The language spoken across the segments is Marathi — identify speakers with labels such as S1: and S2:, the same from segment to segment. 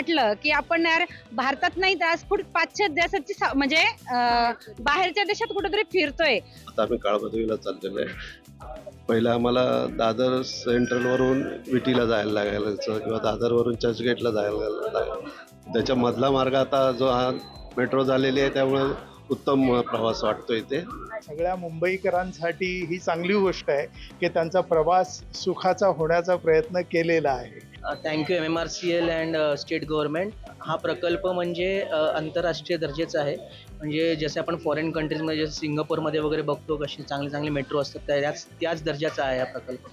S1: वाटलं की आपण यार भारतात नाही तर आज कुठे पाश्चात्य देशाची सा- म्हणजे अं, बाहेरच्या देशात कुठेतरी फिरतोय.
S2: आता आम्ही काळबदवीला चाललेलो आहे. पहिलं आम्हाला दादर सेंट्रलवरून विटीला जायला लागायचं किंवा दादरवरून चर्चगेटला जायला लागायचं. त्याच्या मधला मार्ग आता जो हा मेट्रो झालेली आहे त्यामुळे उत्तम प्रवास वाटतो इथे.
S3: सगळ्या मुंबईकरांसाठी ही चांगली गोष्ट आहे की त्यांचा प्रवास सुखाचा होण्याचा प्रयत्न केलेला आहे.
S4: Thank you M M R C L and state government हा प्रकल्प म्हणजे आंतरराष्ट्रीय दर्जाचा आहे. म्हणजे जसे आपण फॉरेन कंट्रीजमध्ये जसं सिंगापूरमध्ये वगैरे बघतो कशी चांगले चांगले मेट्रो असतात त्याच त्याच दर्जाचा आहे हा प्रकल्प.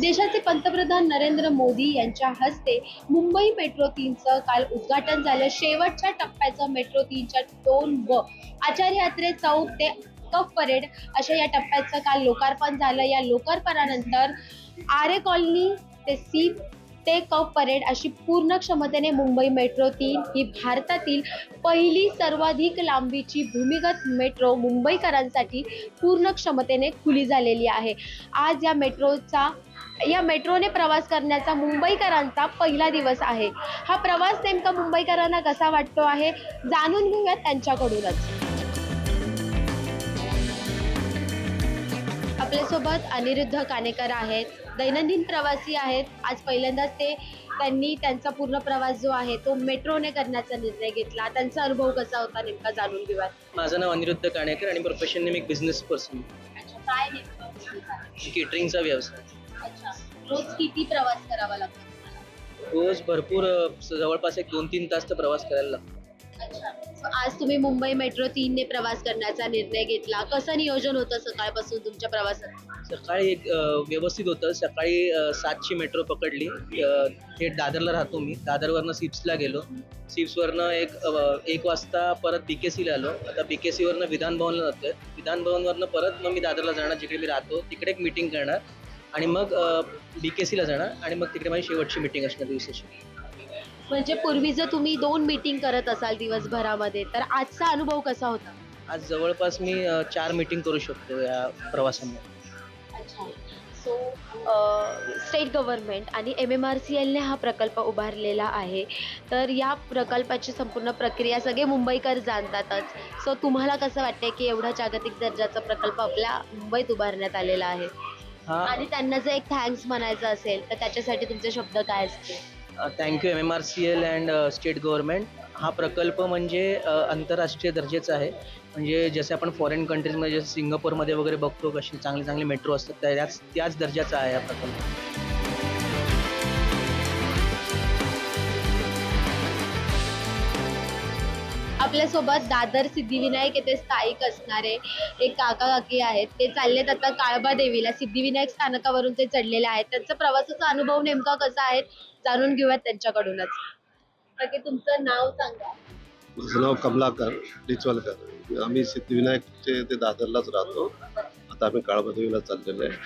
S5: देशाचे पंतप्रधान नरेंद्र मोदी यांच्या हस्ते मुंबई मेट्रो तीनचं काल उद्घाटन झालं. शेवटच्या टप्प्याचं मेट्रो तीनच्या दोन व आचार्य यात्रे चौक ते कफ परेड अशा या टप्प्याचं काल लोकार्पण झालं. या लोकार्पणानंतर आरे कॉलनी ते सी ते कप परेड अशी पूर्ण क्षमतेने मुंबई मेट्रो तीन ही भारतातील पहिली सर्वाधिक लांबीची भूमिगत मेट्रो मुंबईकरांसाठी पूर्ण क्षमतेने खुली झालेली आहे. आज या मेट्रोचा या मेट्रोने प्रवास करण्याचा मुंबईकरांचा पहिला दिवस आहे. हा प्रवास नेमका मुंबईकरांना कसा वाटतो आहे जाणून घेऊयात त्यांच्याकडूनच. आपल्यासोबत अनिरुद्ध कानेकर आहेत दैनंदिन प्रवासी आहेत. आज पहिल्यांदाच ते त्यांनी त्यांचा पूर्ण प्रवास जो आहे तो मेट्रोने करण्याचा निर्णय घेतला. त्यांचा अनुभव कसा होता नेमका जाणून घेऊयात.
S4: माझं नाव अनिरुद्ध काणेकर आणि प्रोफेशनने मी बिझनेस पर्सन
S5: काय नेमकं?
S4: केटरिंगचा व्यवसाय.
S5: अच्छा. रोज किती प्रवास करावा लागतो तुम्हाला?
S4: रोज भरपूर अ, जवळपास एक दोन तीन तास तर प्रवास करायला लागतो.
S5: अच्छा. So, आज तुम्ही मुंबई मेट्रो तीन ने प्रवास करण्याचा निर्णय घेतला. कसं नियोजन होतं सकाळपासून तुमच्या प्रवासात?
S4: सकाळी एक अ, व्यवस्थित होतं. सकाळी अ, सातची मेट्रो पकडली. अ, थेट दादरला राहतो मी. दादरवरनं सिप्सला गेलो. सिप्सवरनं एक अ, एक वाजता परत बी के सीला आलो. आता बी के सीवरनं विधान भवनला जातोय. विधान भवनवरनं परत मग मी दादरला जाणार. जिकडे मी राहतो तिकडे एक मीटिंग करणार. आणि मग बी के सीला जाणार आणि मग तिकडे माझी शेवटची मीटिंग असणार दिवसाची.
S5: म्हणजे पूर्वी जर तुम्ही दोन मीटिंग करत असाल दिवसभरामध्ये तर आजचा अनुभव कसा होता?
S4: आज जवळपास मी अ, चार मीटिंग करू शकतो या प्रवासामुळे
S5: अच्छा. सो स्टेट गव्हर्नमेंट आणि एम एम आर सी एलने हा प्रकल्प उभारलेला आहे. तर या प्रकल्पाची संपूर्ण प्रक्रिया सगळे मुंबईकर जाणतातच. सो तुम्हाला कसं वाटतंय की एवढा जागतिक दर्जाचा प्रकल्प आपल्या मुंबईत उभारण्यात आलेला आहे?
S4: हा.
S5: आणि त्यांना जर एक थँक्स म्हणायचं असेल तर त्याच्यासाठी तुमचे शब्द काय असतील?
S4: Thank you M M R C L and state government हा प्रकल्प म्हणजे अ, आंतरराष्ट्रीय दर्जाचा आहे. म्हणजे जसे आपण फॉरेन कंट्रीजमध्ये जसं सिंगापूरमध्ये वगैरे बघतो कशी चांगले चांगले मेट्रो असतात त्याच त्याच दर्जाचा आहे हा प्रकल्प.
S5: आपल्यासोबत दादर सिद्धिविनायक येथे स्थायिक असणारे एक काका काकी आहेत. ते चाललेत आता काळबा देवीला. सिद्धिविनायक स्थानकावरून ते चढलेले आहेत. त्यांचा प्रवासाचा अनुभव नेमका कसा आहे जाणून घेऊयात त्यांच्याकडूनच. काकी तुमचं नाव सांगा.
S2: माझं नाव कमलाकर डिचवलकर. आम्ही सिद्धिविनायकचे ते दादरलाच राहतो. आता आम्ही काळबादेवीला चाललेलो आहे.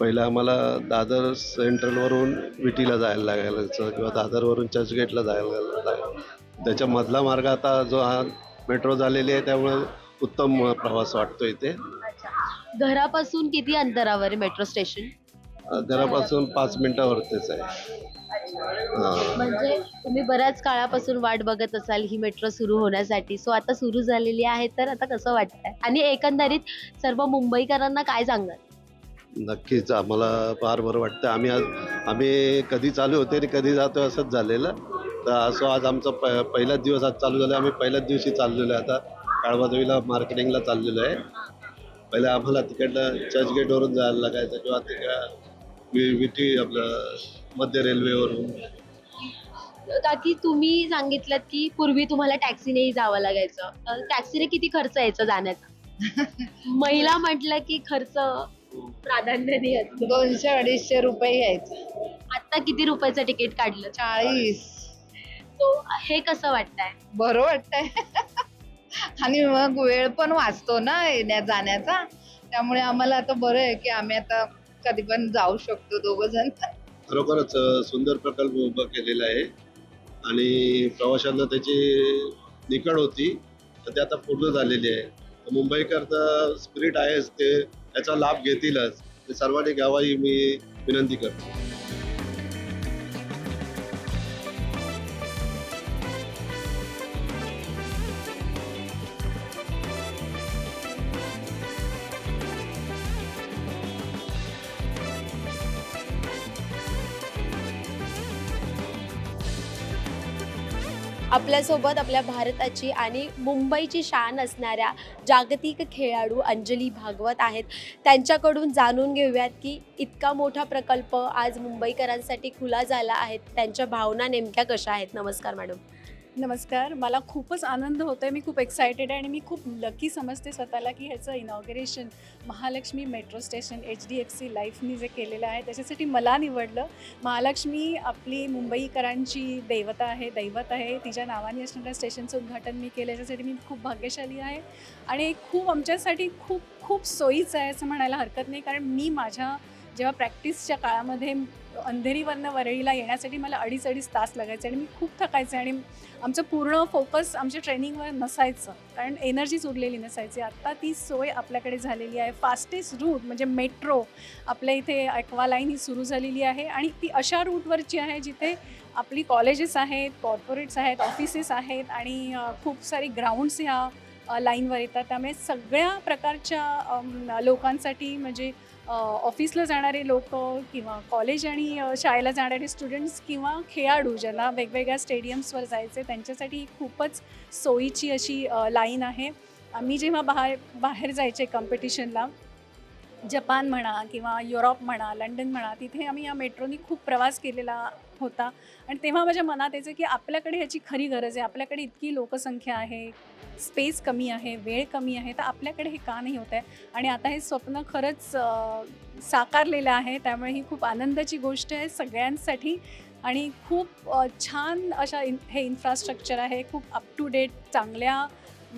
S2: पहिलं आम्हाला दादर सेंट्रलवरून विटीला जायला लागायचं किंवा दादरवरून चर्चगेटला जायला लागायला त्याच्या मधला मार्ग आता जो हा मेट्रो झालेली आहे त्यामुळे उत्तम प्रवास वाटतो इथे.
S5: घरापासून किती अंतरावर आहे मेट्रो स्टेशन?
S2: घरापासून पाच मिनिटावरतीच आहे. हां.
S5: म्हणजे तुम्ही बऱ्याच काळापासून वाट बघत असाल ही मेट्रो सुरू होण्यासाठी. सो आता सुरू झालेली आहे तर आता कसं वाटतंय? आणि एकंदरीत सर्व मुंबईकरांना काय सांगाल?
S2: नक्कीच आम्हाला फार बरं वाटतं आम्ही आज आम्ही कधी चालू होते आणि कधी जातो असंच झालेलं. तर असं आज आमचा प पहिलाच दिवस आज चालू झाला आम्ही पहिल्याच दिवशी चाललेलो आहे आता. काळबादेवीला मार्केटिंगला चाललेलो आहे. पहिले आम्हाला तिकडनं चर्चगेटवरून जायला लागायचं किंवा तिकडं वि विटी आपलं मध्य रेल्वेवरून
S5: काकी तुम्ही सांगितलं की पूर्वी तुम्हाला टॅक्सीनेही जावं लागायचं. तर टॅक्सीने किती खर्च यायचा जाण्याचा? महिला म्हटलं की खर्च प्राधान्याने असतो
S6: दोनशे अडीचशे रुपये यायचं.
S5: आता किती रुपयाचं तिकीट काढलं?
S6: चाळीस.
S5: तो हे कसं वाटतंय?
S6: बरं वाटतंय. आणि मग वेळ पण वाचतो ना येण्या जाण्याचा. त्यामुळे आम्हाला आता बरं आहे की आम्ही आता कधी पण जाऊ शकतो दोघ जण.
S2: खरोखरच सुंदर प्रकल्प उभा केलेला आहे. आणि प्रवाशांना त्याची निकड होती तर ते आता पूर्ण झालेली आहे. तर मुंबईकर तर स्पिरिट आहेच ते त्याचा लाभ घेतीलच. ते सर्वांनी घ्यावा ही मी विनंती करतो.
S5: आपल्यासोबत आपल्या भारताची आणि मुंबईची शान असणाऱ्या जागतिक खेळाडू अंजली भागवत आहेत. त्यांच्याकडून जाणून घेऊयात की इतका मोठा प्रकल्प आज मुंबईकरांसाठी खुला झाला आहे. त्यांच्या भावना नेमक्या कशा आहेत? नमस्कार मॅडम.
S7: नमस्कार. मला खूपच आनंद होतो आहे मी खूप एक्सायटेड आहे आणि मी खूप लकी समजते स्वतःला की ह्याचं inauguration Mahalakshmi metro station H D F C लाईफनी जे केलेलं आहे त्याच्यासाठी मला निवडलं. महालक्ष्मी आपली मुंबईकरांची देवता आहे दैवत आहे. तिच्या नावाने असणाऱ्या स्टेशनचं उद्घाटन मी केलं याच्यासाठी मी खूप भाग्यशाली आहे. आणि खूप आमच्यासाठी खूप खूप सोयीचं आहे असं म्हणायला हरकत नाही कारण मी माझ्या जेव्हा प्रॅक्टिसच्या काळामध्ये अंधेरीवरनं वरळीला येण्यासाठी मला अडीच अडीच तास लागायचे आणि मी खूप थकायचे आणि आमचं पूर्ण फोकस आमच्या ट्रेनिंगवर नसायचं. कारण एनर्जीच उरलेली नसायची. आत्ता ती सोय आपल्याकडे झालेली आहे. फास्टेस्ट रूट म्हणजे मेट्रो आपल्या इथे ॲक्वा लाईन ही सुरू झालेली आहे आणि ती अशा रूटवरची आहे जिथे आपली कॉलेजेस आहेत कॉर्पोरेट्स आहेत ऑफिसेस आहेत आणि खूप सारी ग्राउंड्स ह्या लाईनवर येतात. त्यामुळे सगळ्या प्रकारच्या लोकांसाठी म्हणजे ऑफिसला जाणारे लोक किंवा कॉलेज आणि शाळेला जाणारे स्टुडंट्स किंवा खेळाडू ज्यांना वेगवेगळ्या स्टेडियम्सवर जायचे त्यांच्यासाठी खूपच सोयीची अशी लाईन आहे. आम्ही जेव्हा बाहेर बाहेर जायचे कॉम्पिटिशनला जपान म्हणा किंवा युरोप म्हणा लंडन म्हणा तिथे आम्ही या मेट्रोनी खूप प्रवास केलेला होता. आणि तेव्हा माझ्या मनात यायचं की आपल्याकडे ह्याची खरी गरज आहे. आपल्याकडे इतकी लोकसंख्या आहे स्पेस कमी आहे वेळ कमी आहे तर आपल्याकडे हे का नाही होत आहे आणि आता हे स्वप्न खरंच साकारलेलं आहे. त्यामुळे ही खूप आनंदाची गोष्ट आहे सगळ्यांसाठी. आणि खूप छान अशा इन हे इन्फ्रास्ट्रक्चर आहे. खूप अप टू डेट चांगल्या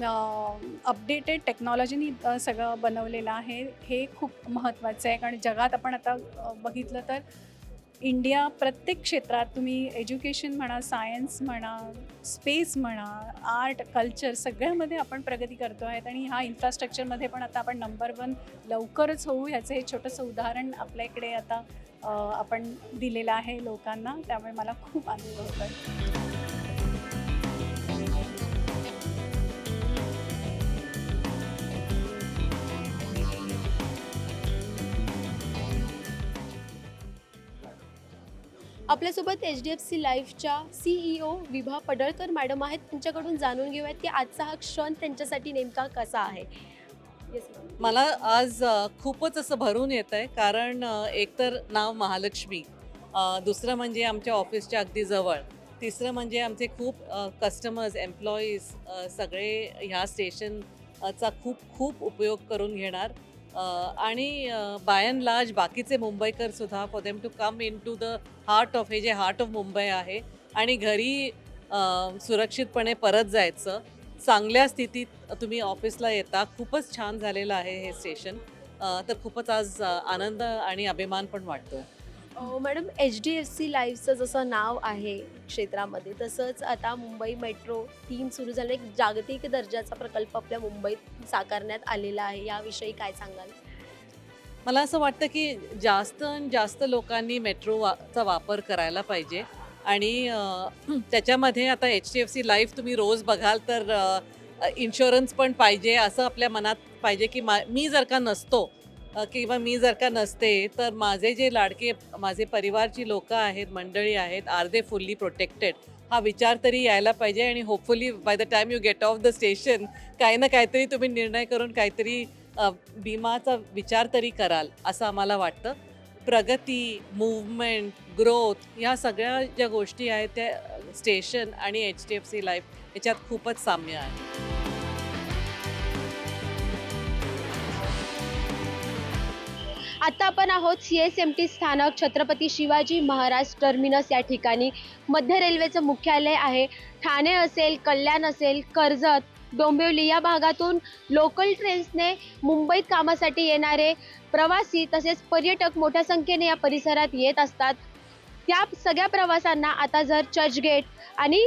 S7: अपडेटेड टेक्नॉलॉजीनी सगळं बनवलेलं आहे. हे खूप महत्त्वाचं आहे. कारण जगात आपण आता बघितलं तर इंडिया प्रत्येक क्षेत्रात तुम्ही एज्युकेशन म्हणा सायन्स म्हणा स्पेस म्हणा आर्ट कल्चर सगळ्यामध्ये आपण प्रगती करतो आहेत आणि ह्या इन्फ्रास्ट्रक्चरमध्ये पण आता आपण नंबर वन लवकरच होऊ ह्याचं हे छोटंसं उदाहरण आपल्या इकडे आता आपण दिलेलं आहे लोकांना. त्यामुळे मला खूप आनंद होतो
S5: आपल्यासोबत एच डी एफ सी लाईफच्या सीईओ विभा पडळकर मॅडम आहेत. त्यांच्याकडून जाणून घेऊयात की आजचा हा क्षण त्यांच्यासाठी नेमका कसा आहे.
S8: मला आज खूपच असं भरून येत आहे कारण एकतर नाव महालक्ष्मी दुसरं म्हणजे आमच्या ऑफिसच्या अगदी जवळ तिसरं म्हणजे आमचे खूप कस्टमर्स एम्प्लॉईज सगळे ह्या स्टेशनचा खूप खूप उपयोग करून घेणार. आणि बाय अँड लार्ज बाकीचे मुंबईकर सुद्धा for them to come in to the heart of हे जे हार्ट ऑफ मुंबई आहे आणि घरी सुरक्षितपणे परत जायचं. चांगल्या स्थितीत तुम्ही ऑफिसला येता. खूपच छान झालेलं आहे हे स्टेशन तर खूपच आज आनंद आणि अभिमान पण वाटतो
S5: आहे madam H D F C लाईफचं जसं नाव आहे क्षेत्रामध्ये तसंच आता मुंबई मेट्रो तीन सुरू झालं. एक जागतिक दर्जाचा प्रकल्प आपल्या मुंबईत साकारण्यात आलेला आहे. याविषयी काय सांगाल?
S8: मला असं वाटतं की जास्त आणि जास्त लोकांनी मेट्रो वा चा वापर करायला पाहिजे. आणि त्याच्यामध्ये आता H D F C life तुम्ही रोज बघाल तर इन्शुरन्स पण पाहिजे असं आपल्या मनात पाहिजे की मा मी जर का नसतो किंवा मी जर का नसते तर माझे जे लाडके माझे परिवारची लोकं आहेत मंडळी आहेत आर दे फुल्ली प्रोटेक्टेड हा विचार तरी यायला पाहिजे आणि hopefully by the time you get off the station काही ना काहीतरी तुम्ही निर्णय करून काहीतरी अ, विचार तरी कराल असं आम्हाला वाटतं. प्रगती मूवमेंट ग्रोथ ह्या सगळ्या ज्या गोष्टी आहेत त्या स्टेशन आणि H D F C life याच्यात खूपच साम्य आहे.
S5: आता आपण आहोत सी एस एम टी स्थानक छत्रपती शिवाजी महाराज टर्मिनस या ठिकाणी. मध्य रेल्वेचं मुख्यालय आहे. ठाणे असेल कल्याण असेल कर्जत डोंबिवली या भागातून लोकल ट्रेन्सने मुंबईत कामासाठी येणारे प्रवासी तसेच पर्यटक मोठ्या संख्येने या परिसरात येत असतात. त्या सगळ्या प्रवासांना आता जर चर्चगेट आणि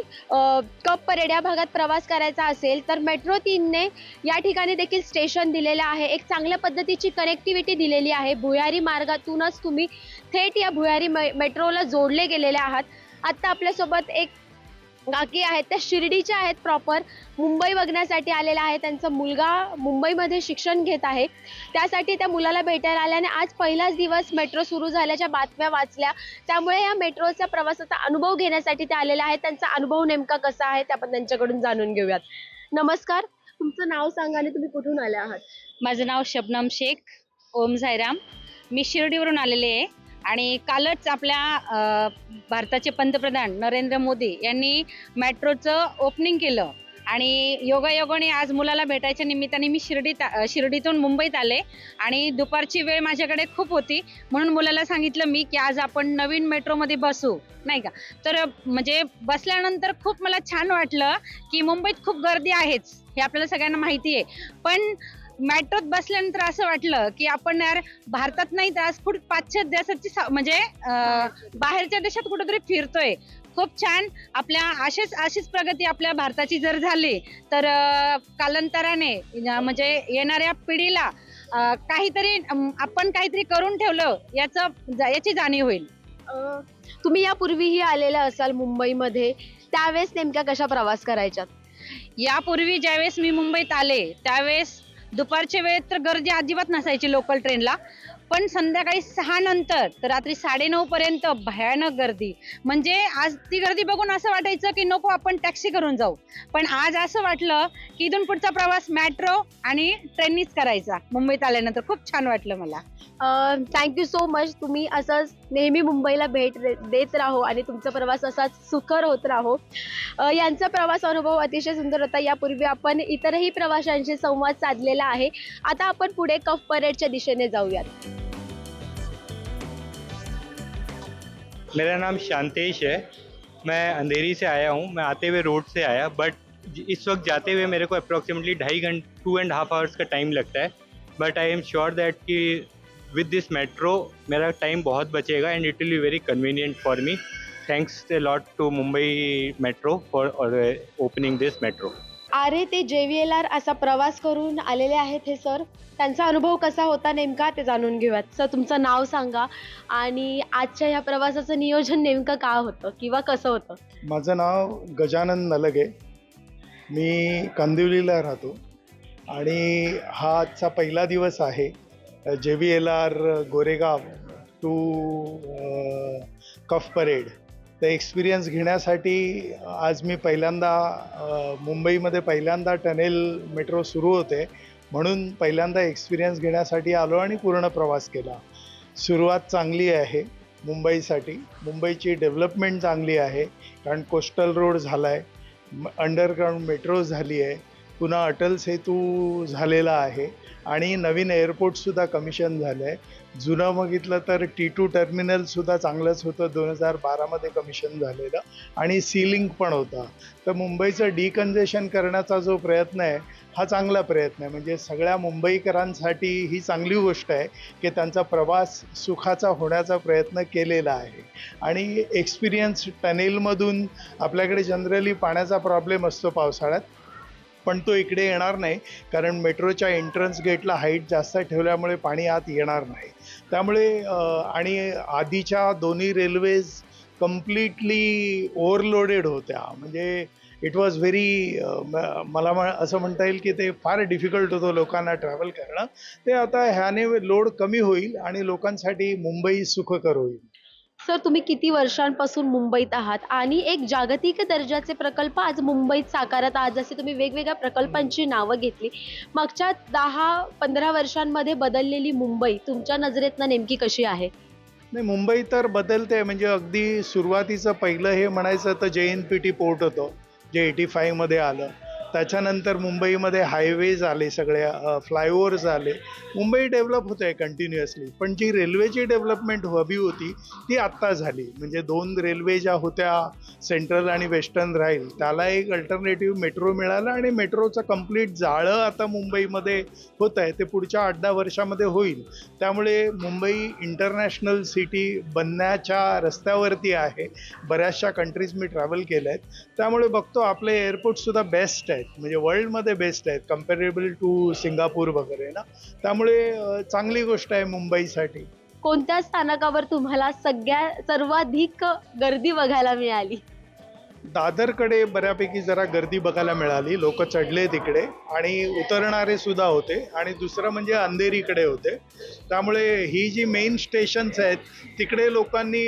S5: कप परेड या भागात प्रवास करायचा असेल तर मेट्रो तीनने या ठिकाणी देखील स्टेशन दिलेलं आहे. एक चांगल्या पद्धतीची कनेक्टिव्हिटी दिलेली आहे. भुयारी मार्गातूनच तुम्ही थेट या भुयारी मेट्रोला जोडले गेलेले आहात. आत्ता आपल्यासोबत एक काकी आहेत त्या शिर्डीच्या आहेत प्रॉपर मुंबई बघण्यासाठी आलेल्या आहे. त्यांचा मुलगा मुंबईमध्ये शिक्षण घेत आहे. त्यासाठी त्या मुलाला भेटायला आल्याने आज पहिलाच दिवस मेट्रो सुरू झाल्याच्या बातम्या वाचल्या. त्यामुळे या मेट्रोच्या प्रवासाचा अनुभव घेण्यासाठी ते आलेले आहेत. त्यांचा अनुभव नेमका कसा आहे ते आपण त्यांच्याकडून जाणून घेऊयात. नमस्कार. तुमचं नाव सांगा आणि तुम्ही कुठून आले आहात?
S1: माझं नाव शबनम शेख. ओम झायराम मी शिर्डीवरून आलेले आहे. आणि कालच आपल्या भारताचे पंतप्रधान नरेंद्र मोदी यांनी मेट्रोचं ओपनिंग केलं. आणि योगायोगाने आज मुलाला भेटायच्या निमित्ताने मी शिर्डीत शिर्डीतून मुंबईत आले आणि दुपारची वेळ माझ्याकडे खूप होती. म्हणून मुलाला सांगितलं मी की आज आपण नवीन मेट्रोमध्ये बसू नाही का? तर म्हणजे बसल्यानंतर खूप मला छान वाटलं की मुंबईत खूप गर्दी आहेच हे आपल्याला सगळ्यांना माहिती आहे. पण मेट्रोत बसल्यानंतर असं वाटलं की आपण यार भारतात नाही तर आज कुठे पाश्चात्य देशाची म्हणजे बाहेरच्या देशात कुठेतरी फिरतोय. खूप छान. आपल्या अशीच अशीच प्रगती आपल्या भारताची जर झाली तर कालांतराने म्हणजे येणाऱ्या पिढीला काहीतरी आपण काहीतरी करून ठेवलं याचं याची जाणीव होईल.
S5: तुम्ही यापूर्वीही आलेल्या असाल मुंबईमध्ये त्यावेळेस नेमक्या कशा प्रवास करायच्यात?
S1: यापूर्वी ज्यावेळेस मी मुंबईत आले त्यावेळेस दुपारच्या वेळेत तर गर्दी अजिबात नसायची लोकल ट्रेनला पण संध्याकाळी सहा नंतर तर रात्री साडेनऊ पर्यंत भयानक गर्दी. म्हणजे आज ती गर्दी बघून असं वाटायचं की नको आपण टॅक्सी करून जाऊ. पण आज असं वाटलं की इथून पुढचा प्रवास मेट्रो आणि ट्रेननीच करायचा. मुंबईत आल्यानंतर खूप छान वाटलं मला.
S5: थँक्यू सो मच तुम्ही असंच नेहमी मुंबईला भेट देत राहो आणि तुमचा प्रवास असाच सुखर होत राहो. यांचा प्रवास अनुभव अतिशय सुंदर होता. यापूर्वी आपण इतरही प्रवाशांशी संवाद साधलेला आहे. आता आपण पुढे कफ परेडच्या दिशेने जाऊयात.
S9: मेरा नाम शांतेश है। मैं अंधेरी से आया हूँ। मैं आते हुए रोड से आया बट इस वक्त जाते हुए मेरे को अप्रोक्सीमेटली ढाई घंटे टू एंड हाफ़ आवर्स का टाइम लगता है। But I am sure that कि विद दिस मेट्रो मेरा टाइम बहुत बचेगा and it will be very convenient for me thanks lot to Mumbai metro for opening this metro
S5: Aarey ते जे व्ही एल आर असा प्रवास करून आलेले आहेत हे सर. त्यांचा अनुभव कसा होता नेमका ते जाणून घेऊयात. सर तुमचं नाव सांगा आणि आजच्या या प्रवासाचं नियोजन नेमकं का होतं किंवा कसं होतं?
S3: माझं नाव गजानन नलगे. मी कांदिवलीला राहतो आणि हा आजचा पहिला दिवस आहे J V L R Goregaon to Cuffe Parade. ते एक्सपिरियन्स घेण्यासाठी आज मी पहिल्यांदा मुंबईमध्ये पहिल्यांदा टनेल मेट्रो सुरू होते. म्हणून पहिल्यांदा एक्सपिरियन्स घेण्यासाठी आलो आणि पूर्ण प्रवास केला. सुरुवात चांगली आहे मुंबईसाठी. मुंबईची डेव्हलपमेंट चांगली आहे. कारण कोस्टल रोड झाला आहे अंडरग्राऊंड मेट्रो झाली आहे. पुन्हा अटल सेतू झालेला आहे. आणि नवीन एअरपोर्टसुद्धा कमिशन झालं आहे जुनं बघितलं तर टी टू टर्मिनलसुद्धा चांगलंच होतं. दोन हजार बारामध्ये कमिशन झालेलं. आणि सीलिंग पण होता. तर मुंबईचं डिकन्जेशन करण्याचा जो प्रयत्न आहे हा चांगला प्रयत्न आहे. म्हणजे सगळ्या मुंबईकरांसाठी ही चांगली गोष्ट आहे की त्यांचा प्रवास सुखाचा होण्याचा प्रयत्न केलेला आहे. आणि एक्सपिरियन्स टनेलमधून आपल्याकडे जनरली पाण्याचा प्रॉब्लेम असतो पावसाळ्यात. पण तो इकडे येणार नाही कारण मेट्रोच्या एंट्रन्स गेटला हाईट जास्त ठेवल्यामुळे पाणी आत येणार नाही. त्यामुळे आणि आधीच्या दोन्ही रेल्वेज कम्प्लिटली ओव्हरलोडेड होत्या. म्हणजे इट वॉज व्हेरी मला असं म्हणता येईल की ते फार डिफिकल्ट होतं लोकांना ट्रॅव्हल करणं. ते आता ह्याने लोड कमी होईल आणि लोकांसाठी मुंबई सुखकर होईल.
S5: सर तुम्ही किती वर्षांपासून मुंबईत आहात? आणि एक जागतिक दर्जाचे प्रकल्प आज मुंबईत साकारत आहात जसे तुम्ही वेगवेगळ्या प्रकल्पांची नावं घेतली. मागच्या दहा पंधरा वर्षांमध्ये बदललेली मुंबई तुमच्या नजरेतनं नेमकी कशी आहे?
S3: नाही मुंबई तर बदलते म्हणजे अगदी सुरुवातीचं पहिलं हे म्हणायचं तर जे एन पी टी पोर्ट होतं जे एटी फाईव्हमध्ये आलं. त्याच्यानंतर मुंबईमध्ये हायवेज आले सगळे फ्लायओव्हर्स आले मुंबई डेव्हलप होत आहे कंटिन्युअसली पण जी रेल्वेची डेव्हलपमेंट हवी होती ती आत्ता झाली. म्हणजे दोन रेल्वे ज्या होत्या सेंट्रल आणि वेस्टर्न राहील त्याला एक अल्टरनेटिव्ह मेट्रो मिळालं आणि मेट्रोचं कंप्लीट जाळं आता मुंबईमध्ये होत आहे ते पुढच्या आठ दहा वर्षामध्ये होईल. त्यामुळे मुंबई इंटरनॅशनल सिटी बनण्याच्या रस्त्यावरती आहे. बऱ्याचशा कंट्रीज मी ट्रॅव्हल केल्या आहेत त्यामुळे बघतो आपले एअरपोर्टसुद्धा बेस्ट आहेत. म्हणजे वर्ल्डमध्ये बेस्ट आहेत कम्पेरेबल टू सिंगापूर वगैरे ना? त्यामुळे चांगली गोष्ट आहे मुंबईसाठी.
S5: कोणत्या स्थानकावर तुम्हाला सगळ्या सर्वाधिक गर्दी बघायला मिळाली?
S3: दादरकडे बऱ्यापैकी जरा गर्दी बघायला मिळाली. लोक चढले तिकडे आणि उतरणारे सुद्धा होते आणि दुसरं म्हणजे अंधेरीकडे होते. त्यामुळे ही जी मेन स्टेशन्स आहेत तिकडे लोकांनी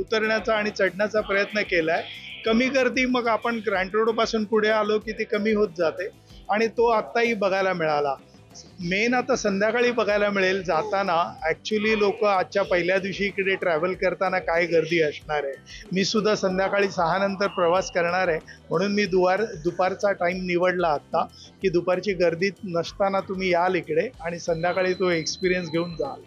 S3: उतरण्याचा आणि चढण्याचा प्रयत्न केला आहे कमी गर्दी मग आपण ग्रँट रोडपासून पुढे आलो की ती कमी होत जाते. आणि तो आत्ताही बघायला मिळाला. मेन आता संध्याकाळी बघायला मिळेल. जाताना ॲक्च्युली लोक आजच्या पहिल्या दिवशी इकडे ट्रॅव्हल करताना काय गर्दी असणार आहे? मी सुद्धा संध्याकाळी सहा नंतर प्रवास करणार आहे. म्हणून मी दुवार दुपारचा टाईम निवडला आत्ता की दुपारची गर्दी नसताना तुम्ही याल इकडे आणि संध्याकाळी तो एक्सपिरियन्स घेऊन जाल.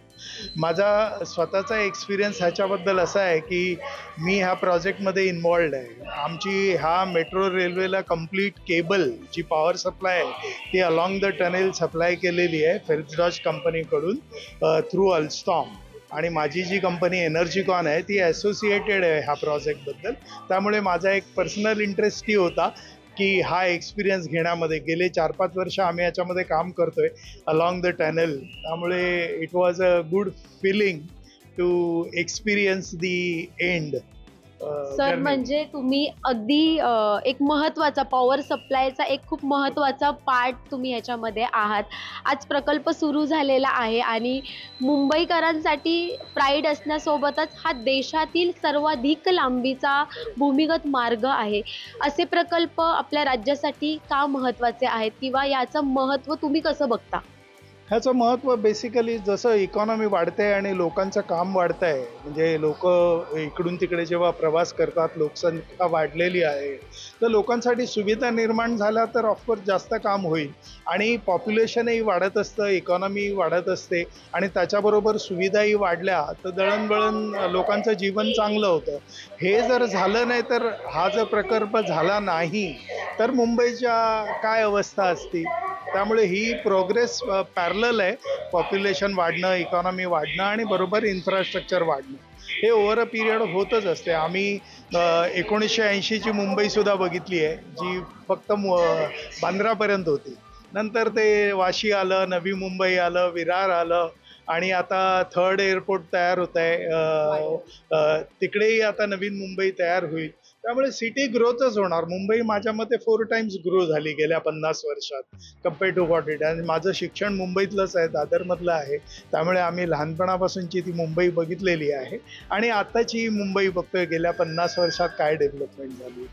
S3: माझा स्वतःचा एक्सपिरियन्स ह्याच्याबद्दल असा आहे की मी ह्या प्रोजेक्टमध्ये इन्वॉल्ड आहे. आमची ह्या मेट्रो रेल्वेला कंप्लीट केबल जी पॉवर सप्लाय आहे ती अलॉंग द टनेल सप्लाय केलेली आहे फेल्सडॉज कंपनीकडून थ्रू अल्स्टॉम आणि माझी जी कंपनी एनर्जीकॉन आहे ती असोसिएटेड आहे ह्या प्रोजेक्टबद्दल त्यामुळे माझा एक पर्सनल इंटरेस्टही होता. की हा एक्सपिरियन्स घेण्यामध्ये. गेले चार पाच वर्ष आम्ही याच्यामध्ये काम करतोय अलॉंग द टॅनल त्यामुळे it was a good feeling to experience the end
S5: sir म्हणजे तुम्ही अगदी अ, एक महत्त्वाचा पॉवर सप्लायचा एक खूप महत्त्वाचा पार्ट तुम्ही ह्याच्यामध्ये आहात. आज प्रकल्प सुरू झालेला आहे आणि मुंबईकरांसाठी प्राईड असण्यासोबतच हा देशातील सर्वाधिक लांबीचा भूमिगत मार्ग आहे. असे प्रकल्प आपल्या राज्यासाठी का महत्त्वाचे आहेत किंवा याचं महत्त्व तुम्ही कसं बघता?
S3: ह्याचं महत्त्व बेसिकली जसं इकॉनॉमी वाढते आणि लोकांचं काम वाढतं आहे म्हणजे लोक इकडून तिकडे जेव्हा प्रवास करतात लोकसंख्या वाढलेली आहे तर लोकांसाठी सुविधा निर्माण झाल्या तर ऑफकोर्स जास्त काम होईल. आणि पॉप्युलेशनही वाढत असतं इकॉनॉमी वाढत असते आणि त्याच्याबरोबर सुविधाही वाढल्या तर दळणवळण लोकांचं जीवन चांगलं होतं. हे जर झालं नाही तर हा जर प्रकल्प झाला नाही तर मुंबईच्या काय अवस्था असती त्यामुळे ही प्रोग्रेस पॅरल आहे. पॉप्युलेशन वाढणं इकॉनॉमी वाढणं आणि बरोबर इन्फ्रास्ट्रक्चर वाढणं. हे ओव्हर अ पिरियड होतच असते. आम्ही एकोणीसशे ऐंशीची मुंबईसुद्धा बघितली आहे जी फक्त बांद्रापर्यंत होती. नंतर ते वाशी आलं नवी मुंबई आलं विरार आलं आणि आता थर्ड एअरपोर्ट तयार होत आहे तिकडेही आता नवीन मुंबई तयार होईल. त्यामुळे सिटी ग्रोथच होणार. मुंबई माझ्या मते फोर टाइम्स ग्रो झाली गेल्या पन्नास वर्षात कंपेअर टू वॉट इट आणि माझं शिक्षण मुंबईतलंच आहे दादरमधलं आहे. त्यामुळे आम्ही लहानपणापासूनची ती मुंबई बघितलेली आहे. आणि आताची मुंबई बघतोय गेल्या पन्नास वर्षात काय डेव्हलपमेंट झाली.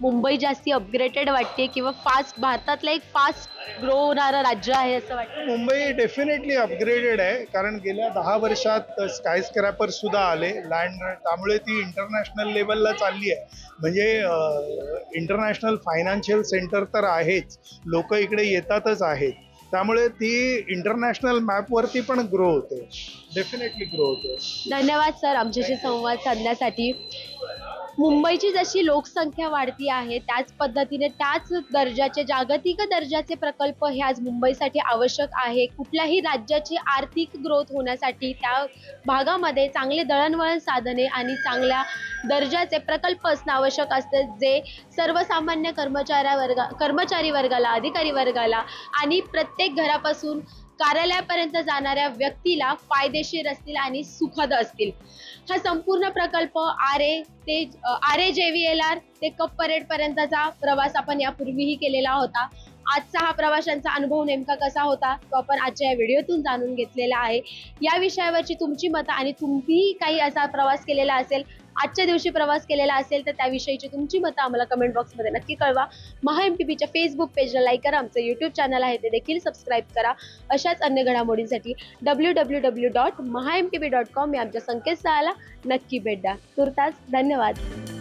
S5: मुंबई जास्ती अपग्रेडेड वाटते किंवा फास्ट भारतातलं एक फास्ट ग्रो होणारं राज्य आहे असं वाटतं.
S3: मुंबई डेफिनेटली अपग्रेडेड आहे कारण गेल्या दहा वर्षात स्काय स्क्रॅपर सुद्धा आले. लँड त्यामुळे ती इंटरनॅशनल लेवलला चालली आहे. म्हणजे इंटरनॅशनल फायनान्शियल सेंटर तर आहेच. लोक इकडे येतातच आहेत. त्यामुळे ती इंटरनॅशनल मॅपवरती पण ग्रो होते. डेफिनेटली ग्रो होते.
S5: धन्यवाद सर आमच्याशी संवाद साधण्यासाठी. मुंबईची जशी लोकसंख्या वाढती आहे त्याच पद्धतीने त्याच दर्जाचे जागतिक दर्जाचे प्रकल्प हे आज मुंबईसाठी आवश्यक आहे. कुठल्याही राज्याची आर्थिक ग्रोथ होण्यासाठी त्या भागामध्ये चांगले दळणवळण साधने आणि चांगल्या दर्जाचे प्रकल्प असणं आवश्यक असते जे सर्वसामान्य कर्मचाऱ्या वर्गा कर्मचारी वर्गाला अधिकारी वर्गाला आणि प्रत्येक घरापासून कार्यालयापर्यंत जाणाऱ्या व्यक्तीला फायदेशीर असतील आणि सुखद असतील. हा संपूर्ण प्रकल्प आर ए ते R A J V L R ते कप परेड पर्यंतचा प्रवास आपण यापूर्वीही केलेला होता. आजचा हा प्रवाशांचा अनुभव नेमका कसा होता तो आपण आजच्या या व्हिडिओतून जाणून घेतलेला आहे. या विषयावरची तुमची मतं आणि तुम्ही काही असा प्रवास केलेला असेल आजच्या दिवशी प्रवास केलेला असेल तर त्याविषयीची तुमची मतं आम्हाला कमेंट बॉक्समध्ये नक्की कळवा. महा एम टी पीच्या फेसबुक पेजला लाईक करा आमचं यूट्यूब चॅनल आहे ते देखील सबस्क्राईब करा. अशाच अन्य घडामोडींसाठी W W W dot Maha M T P dot com या आमच्या संकेतस्थळाला नक्की भेट द्या. तुर्तास धन्यवाद.